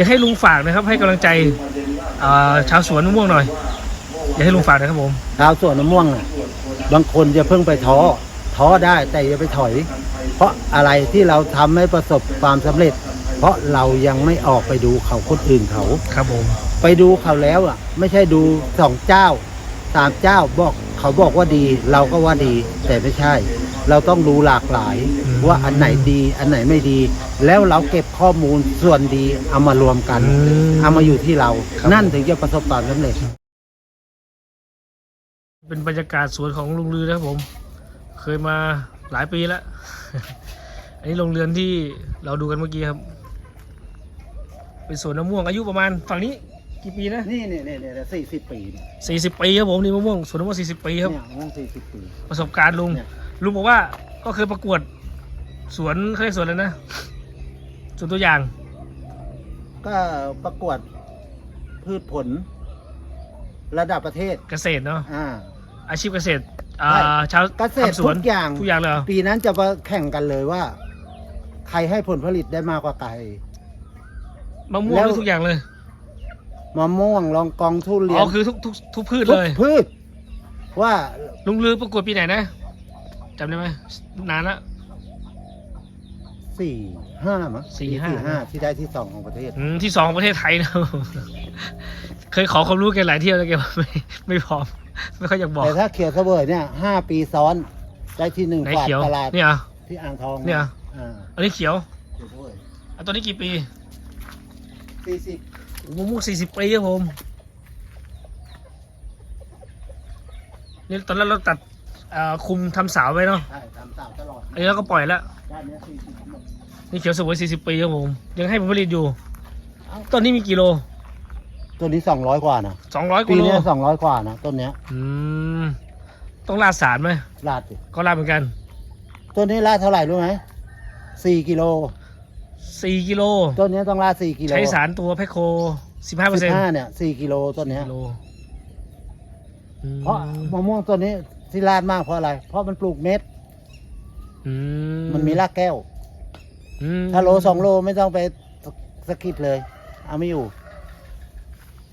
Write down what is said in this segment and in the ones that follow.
อยากให้ลุงฝากนะครับ ให้กำลังใจอ่าชาวสวนมะม่วงหน่อย อยากให้ลุงฝากนะครับผม ชาวสวนมะม่วงน่ะบางคนจะเพิ่งไปท้อ ท้อได้แต่อย่าไปถอย เพราะอะไรที่เราทำให้ประสบความสำเร็จ เพราะเรายังไม่ออกไปดูเขาคนอื่นเขา ครับผม ไปดูเขาแล้วอะ ไม่ใช่ดูสองเจ้าสามเจ้าบอกเขาบอกว่าดี เราก็ว่าดีแต่ไม่ใช่ เราต้องดูหลากหลายว่าอันไหนดีอันไหนไม่ดี แล้วเราเก็บข้อมูลส่วนดีเอามารวมกันอืมเอามาอยู่ที่เราครับนั่นถึงจะประสบความสำเร็จ เป็นบรรยากาศสวนของลุงลือนะครับผม เคยมาหลายปีแล้ว อันนี้โรงเรือนที่เราดูกันเมื่อกี้ครับ เป็นสวนมะม่วงอายุประมาณฝั่งนี้กี่ปีนะนี่เนี่ยเนี่ยสี่สิบปีเนี่ยสี่สิบปีครับผมนี่มะม่วงสวนมะม่วงสี่สิบปีครับเนี่ยมะม่วงสี่สิบปี ประสบการณ์ลุงเนี่ย ลุงบอกว่าก็เคยประกวดสวนเขาเรียกสวนอะไรนะสวนตัวอย่าง ก็ประกวดพืชผล ระดับประเทศเกษตรเนาะอ่า อาชีพเกษตรอ่าใช่ชาวเกษตรทำสทุวนกอย่าง ทุกอย่างเลยเหรอปีนั้นจะมาแข่งกันเลยว่า ใครให้ผลผลิตได้มากกว่าใคร มะม่วงแล้วนี่ทุกอย่างเลยมะม่วงลองกองทุเรียอ๋นอคือทุกทุกทุกพืชทุเลกยพืช ว่าลุงลือประกวดปีไหนนะ จำได้ไหมนานละ สี่ห้ามั้งสี่ห้า ห้าที่ได้ที่สองของประเทศ อืมที่สองของประเทศไทยนะ เคยขอความรู้แกหลายเที่ยวแล้วแกบอกไม่ไม่พร้อม ไม่ค่อยอยากบอก แต่ถ้าเขียวเสวยเนี่ยห้าปีซ้อนได้ที่หนึ่งไหนกวาดเขียวตลาดเนี่ยเหรอ ที่อ่างทองเนี่ย อ่าอันนี้เขียวเขียวเสวยอันตัวนี้กี่ปีสี่สิบมะม่วงสี่สิบปีครับผม นี่ตอนแรกเราตัด เอ่อคุมทำสาวไว้เนาะใช่ทำสามตลอดอันนี้เราก็ปล่อยแล้วด้านเนี้สี่สิบหมดนี่เขียวสวยสี่สิบปีครับผม ยังให้ผลผลิตอยู่ ต้นนี้มีกี่โล ตัวนี้สองร้อยกว่านะสองร้อยกิปีโลเนี้สองร้อยกว่านะต้นเนี้ยอืมต้องลาดสารไหมลาดดิก็ลาดเหมือนกัน ต้นนี้ลาดเท่าไหร่รู้ไหมสี่กิโลสี่กิโลต้นนี้ต้องลาดสี่กิโลใช้สารตัวแพคโคสิบห้าเปอร์สิเซ็นบต์ห้าเนี่ยสี่กิโลต้นเนี้ยกิโลอืมเพราะมะม่วงต้นนี้ ที่ลาดมากเพราะอะไร เพราะมันปลูกเม็ด อืมันมีรากแก้ว อืมถ้าโลสองโลไม่ต้องไปสกิดเลย เอาไม่อยู่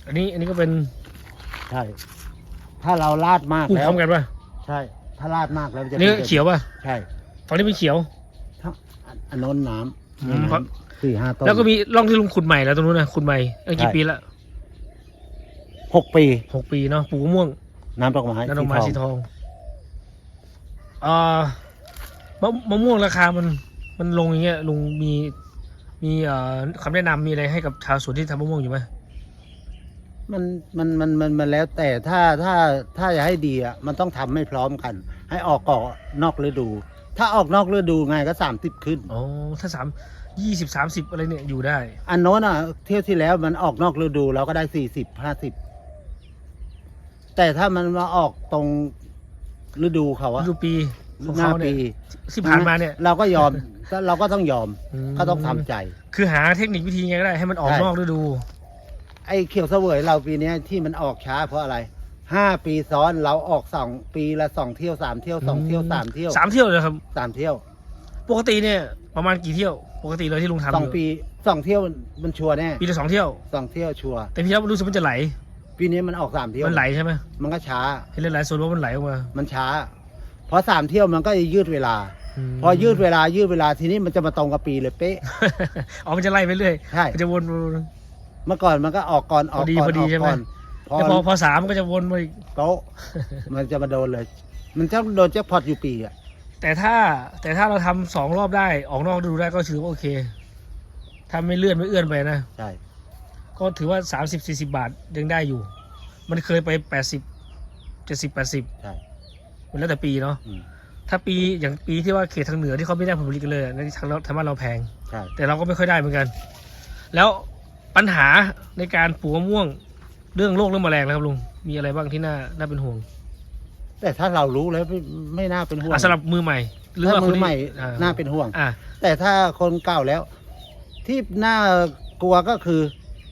อันนี้ อันนี้ก็เป็นใช่ ถ้าเราลาดมากปลูกแล้พร้วอมกันป่ะใช่ ถ้าลาดมากแล้วมันจะอันนี่ป็เขียวป่ะใช่ฝั่งนี้เป็นเขียว ถ้าอันอันโน้นน้อืมำเพราะสี่ห้าต้นแล้วก็มีร่องที่ลุงขุดใหม่แล้วตรงนู้นนะขุดใหม่ตั้งกี่ใช่ปีละหกปี หกปีเนาะปลูกมะม่วงน้ำดอกไม้น้ำดอกไม้สีททอง องอ่ามะมะม่วงราคามันมันลงอย่างเงี้ยลุงมีมีเอ่อคำแนะนำมีอะไรให้กับชาวสวนที่ทำมะม่วงอยู่ไหมมันมันมันมันมันแล้วแต่ถ้าถ้าถ้าจะให้ดีอะมันต้องทำไม่พร้อมกัน ให้ออกก่อนนอกฤดู ถ้าออกนอกฤดูไงก็สามสิบขึ้น อ๋อถ้าสามยี่สิบสามสิบอะไรเนี่ยอยู่ได้ อันโน้นอะเที่ยวที่แล้วมันออกนอกฤดูเราก็ได้สี่สิบห้าสิบแต่ถ้ามันมาออกตรง ฤดูเขาอะฤดูปีของหน้าเขาเนี่ปียที่ผ่านมาเนี่ย เราก็ยอมเราก็ต้องยอมมก็ต้องทำใจ คือหาเทคนิควิธีไงก็ได้ให้มันออกใช่ นอกฤดู ไอ้เขียวเสวยเราปีเนี้ยที่มันออกช้าเพราะอะไรห้าปีซ้อนเราออกสองปีละสองเที่ยวสามเที่ยวสองเที่ยวสามเที่ยวสามเที่ยวเลยครับ สามเที่ยวปกติเนี่ยประมาณกี่เที่ยว ปกติเลยที่ลุงทำสองยู่ปีสองเที่ยวมันชัวร์แน่ปีละสองเที่ยว สองเที่ยวชัวร์แต่พี่แล้วรู้สึกมันจะไหล ปีนี้มันออกสามเที่ยว มันไหลใช่ไหมมันก็ช้า เห็นหลายๆส่วนว่ามันไหลออกมา มันช้า เพราะสามเที่ยวมันก็จะยืดเวลามพอยืดเวลายืดเวลาทีนี้มันจะมาตรงกับปีเลยเป๊ะอ๋อมันจะไล่ไปเรื่อยใช่มันจะวนเมื่อก่อนมันก็ออกก่อนออกพอดีก่อนพอดีออกใช่ไหมก่อนพอแล้วพอพอสามมันก็จะวนมาอีกโต๊ะมันจะมาโดนเลย มันจะโดนแจ็คพอตอยู่ปีอะแต่ถ้าแต่ถ้าเราทำสองรอบได้ออกนอกฤดูได้ก็ถือว่าโอเคถ้าไม่เลื่อนไม่เอื้อนไปนะใช่ ก็ถือว่าสามสิบสี่สิบาทยังได้อยู่ มันเคยไปแปดสิบเจ็ดสิบแปดสิบใช่มันแล้วแต่ปีเนาะอืมถ้าปีอย่างปีที่ว่าเขตทางเหนือที่เขาไม่ได้ผลผลิตกันเลยอะนั่นทางเราทางบ้านเราแพง ใช่แต่เราก็ไม่ค่อยได้เหมือนกัน แล้วปัญหาในการปลูกมะม่วงเรื่องโรคเรื่องแมลงนะครับลุงมีอะไรบ้างที่น่าน่าเป็นห่วงแต่ถ้าเรารู้แล้วไม่ไม่น่าเป็นห่วงอะสำหรับมือใหม่หรือถ้าว่ามืคนอที่ใหม่อ่าน่าเป็นห่วง อ่าแต่ถ้าคนเก่าแล้ว ที่น่ากลัวก็คือ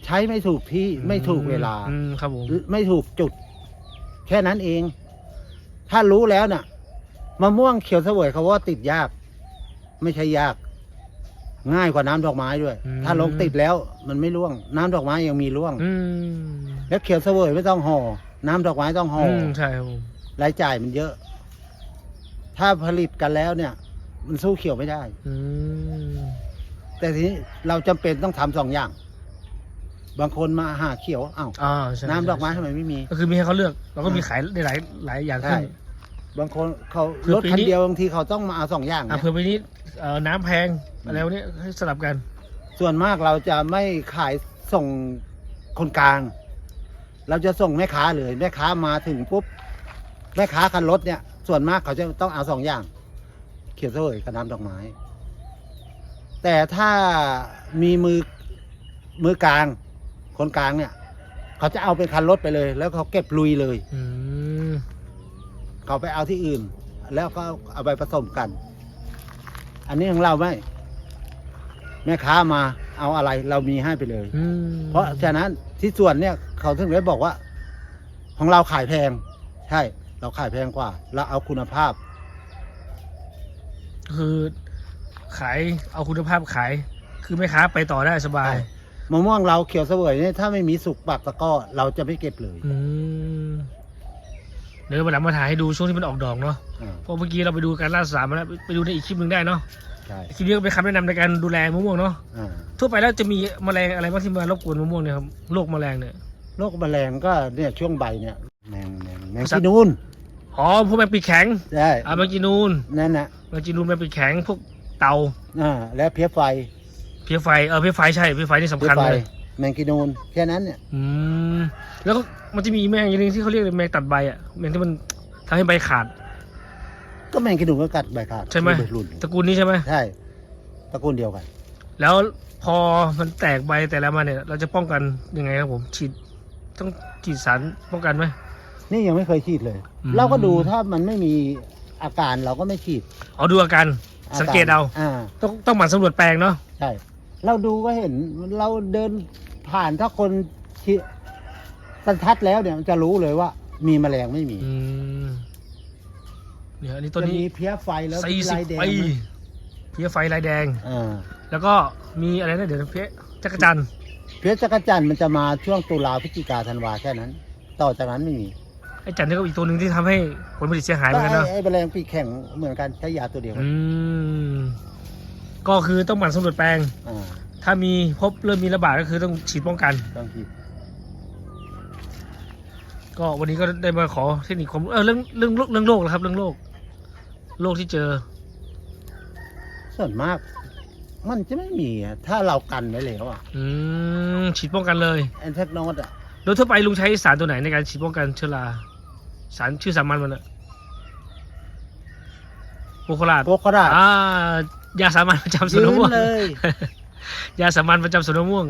ใช้ไม่ถูกที่ไม่ถูกเวลา อืมครับผมไม่ถูกจุด แค่นั้นเอง ถ้ารู้แล้วน่ะมะม่วงเขียวเสวยเขาว่าติดยาก ไม่ใช่ยาก ง่ายกว่าน้ำดอกไม้ด้วยอืมถ้าลงติดแล้ว มันไม่ร่วง น้ำดอกไม้ยังมีร่วงอืมแล้วเขียวเสวยไม่ต้องห่อน้ำดอกไม้ต้องห่ออือมใช่ครับผมรายจ่ายมันเยอะ ถ้าผลิตกันแล้วเนี่ย มันสู้เขียวไม่ได้ อืมแต่ทีนี้เราจำเป็นต้องทำสองอย่าง บางคนมาหาเขียวอ้าวอ่าใช่น้ำดอกไม้ทำไมไม่มี ก็คือมีให้เขาเลือกเราก็มีขายได้หลายหลายอย่างขึ้นใช่บางคนเขาคือรถปีคันนี้ เดียวบางทีเขาต้องมาเอาสองอย่างอะเนี่ยเผื่อไปนี้เอ่อน้ำแพงอะไรพวกนี้ให้สลับกัน ส่วนมากเราจะไม่ขายส่งคนกลาง เราจะส่งแม่ค้าเลยแม่ค้ามาถึงปุ๊บแม่ค้าคันรถเนี่ย ส่วนมากเขาจะต้องเอาสองอย่าง เขียวเสวยกับน้ำดอกไม้ แต่ถ้ามีมือมือกลาง คนกลางเนี่ย เขาจะเอาเป็นคันรถไปเลย แล้วเขาเก็บลุยเลย อืมเขาไปเอาที่อื่น แล้วก็เอาไปผสมกัน อันนี้ของเราไม่แม่ค้ามาเอาอะไรเรามีให้ไปเลย อืมเพราะฉะนั้นที่ส่วนเนี่ยเขาถึงได้บอกว่า ของเราขายแพง ใช่ เราขายแพงกว่า เราเอาคุณภาพ คือ ขายเอาคุณภาพขาย คือแม่ค้าไปต่อได้สบาย ใช่ มะม่วงเราเขียวเสวยเนี่ยถ้าไม่มีสุกปากตะกร้อเราจะไม่เก็บเลยอืมเดี๋ยววันหลังมาถ่ายให้ดูช่วงที่มันออกดอกเนาะอ่าเพราะเมื่อกี้เราไปดูการล่าสารมาแล้วไปดูในอีกคลิปหนึ่งได้เนาะใช่คลิปนี้ก็เป็นคำแนะนำในการดูแลมะม่วงเนาะอ่าทั่วไปแล้วจะมีแมลงอะไรบ้างที่มารบกวนมะม่วงเนี่ยครับโรคแมลงเนี่ย โรคแมลงก็เนี่ยช่วงใบเนี่ยแมงแมงแมงสักีตว์นูนอ๋อพวกแมงปีกแข็งใช่อ่าแมงจีนูนนั่นนะแมงจีนูนแมงปีกแข็งพวกเต่าอ่าแล้วเพี้ยไฟ เพี้ยไฟเออเพี้ยไฟใช่เพี้ยไฟนี่สำเพี้ยคัญไฟเลยแมงกีนูนแค่นั้นเนี่ยอืมแล้วก็มันจะมีแมงอย่างหนึงที่เขาเรียกแมงตัดใบอะแมงที่มันทำให้ใบขาด ก็แมงกีนูนก็กัดใบขาดใช่ไหมรุ่นตระกูลนี้ใช่ไหมใช่ตระกูลเดียวกัน แล้วพอมันแตกใบแต่ละมาเนี่ย เราจะป้องกันยังไงครับผมฉีดต้องฉีดสารป้องกันไหมนี่ยังไม่เคยฉีดเลยอืมเราก็ดูถ้ามันไม่มีอาการเราก็ไม่ฉีดเอาดูอาการสังเกตเอาอ่าต้องต้องหมั่นสำรวจแปลงเนาะใช่ เราดูก็เห็นเราเดินผ่านถ้าคนที่สันทัดแล้วเนี่ยมันจะรู้เลยว่า มีแมลงไม่มีอืมเนี่ยอันนี้ตัวจะนี้มีเพี้ยไฟแล้วสี่มีสิบลายแดงปีไหมเพี้ยไฟลายแดงอ่าแล้วก็มีอะไรนะเดี๋ยวนะเพี้ยจักรจันทร์เพี้ยจักรจันทร์มันจะมาช่วงตุลาพฤศจิกาธันวาแค่นั้น ต่อจากนั้นไม่มีไอ้จันทร์นี่ก็อีกตัวหนึ่งที่ทำให้ผลผลิตเสียหายเหมือนกันไอ้เนาะไอ้แมลงปีกแข็งเหมือนกันใช้ยาตัวเดียวกันอืม ก็คือต้องหมั่นสำรวจแปลง อ่าถ้ามีพบเริ่มมีระบาดก็คือต้องฉีดป้องกัน ต้องฉีดก็วันนี้ก็ได้มาขอเทคนิคความรู้เออเรื่องเรื่องเรื่องโรคนะครับ เรื่องโรคโรคที่เจอ ส่วนมาก มันจะไม่มีอะถ้าเรากันไว้แล้วอะอืมฉีดป้องกันเลย แอนเทคโนดอะโดยทั่วไปลุงใช้สารตัวไหนในการฉีดป้องกันเชื้อราสารชื่อสามัญมันอะโปรโคลาดโปรกระดาษอ่า ยาสามัญประจำสวนยืมะม่วง นเลย ยาสามัญประจำสวนมะม่วง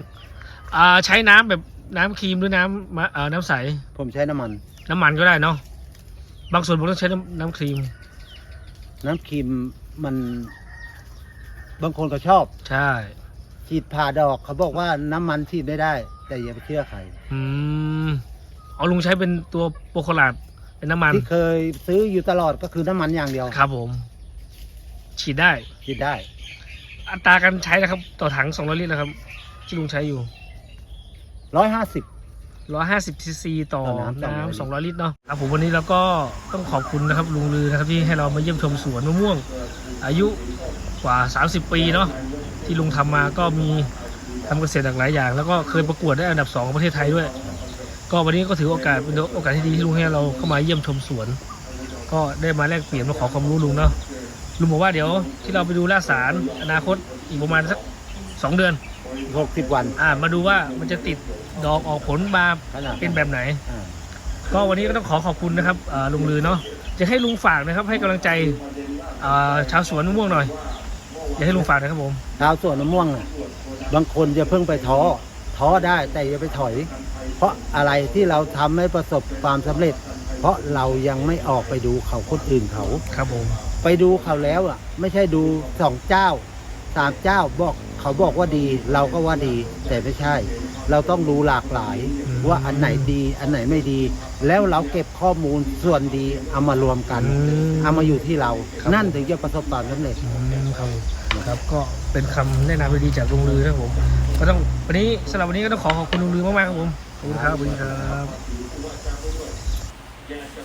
อ่าใช้น้ำแบบน้ำครีมหรือน้ำมะเอ่อน้ำใส ผมใช้น้ำมัน น้ำมันก็ได้เนาะ บางส่วนผมต้องใช้น้ำน้ำครีม น้ำครีมมัน บางคนก็ชอบ ใช่ ฉีดผ่าดอก เขาบอกว่าน้ำมันฉีดไม่ได้ แต่อย่าไปเชื่อใคร อืมเอาลุงใช้เป็นตัวโปรโคลาดเป็นน้ำมัน ที่เคยซื้ออยู่ตลอดก็คือน้ำมันอย่างเดียว ครับผม ฉีดได้ฉีดได้ อัตราการใช้นะครับ ต่อถัง 200 ลิตรนะครับ ที่ลุงใช้อยู่ ร้อยห้าสิบ 150ซีซีต่อต่อน้ำน้ำ200 200 ลิตรเนาะครับผมวันนี้เราก็ต้องขอบคุณนะครับลุงลือนะครับที่ให้เรามาเยี่ยมชมสวนมะม่วง อายุกว่า 30 ปีเนาะที่ลุงทำมาก็มีทำเกษตรหลากหลายอย่าง แล้วก็เคยประกวดได้อันดับสองของประเทศไทยด้วย ก็วันนี้ก็ถือโอกาสเป็นโอกาสที่ดีที่ลุงให้เราเข้ามาเยี่ยมชมสวน ก็ได้มาแลกเปลี่ยนมาขอความรู้ลุงเนาะ ลุงบอกว่าเดี๋ยวที่เราไปดูล่าสารอนาคตอีกประมาณสักสองเดือน หกสิบวัน อ่ามาดูว่ามันจะติดดอกออกผลมาขนาดเป็นแบบไหน อ่าก็วันนี้ก็ต้องขอขอบคุณนะครับอ่าลุงลือเนาะจะให้ลุงฝากนะครับให้กำลังใจอ่าชาวสวนมะม่วงหน่อยอยากให้ลุงฝากนะครับผมชาวสวนมะม่วงน่ะบางคนจะเพิ่งไปท้อ ท้อได้แต่อย่าไปถอย เพราะอะไรที่เราทำให้ประสบความสำเร็จ เพราะเรายังไม่ออกไปดูเขาคนอื่นเขา ครับผม ไปดูเขาแล้วอะ ไม่ใช่ดูสองเจ้าสามเจ้าบอกเขาบอกว่าดี เราก็ว่าดี แต่ไม่ใช่ เราต้องดูหลากหลาย ว่าอันไหนดี อันไหนไม่ดี แล้วเราเก็บข้อมูลส่วนดีเอามารวมกันอืมเอามาอยู่ที่เราครับนั่นถึงจะประสบความสำเร็จอืมครับครับผมครับก็เป็นคำแนะนำดีๆจากลุงลือนะครับผม ก็ต้องวันนี้สำหรับวันนี้ก็ต้องขอขอบคุณลุงลือมากๆครับผมขอบคุณครับขอบคุณครับ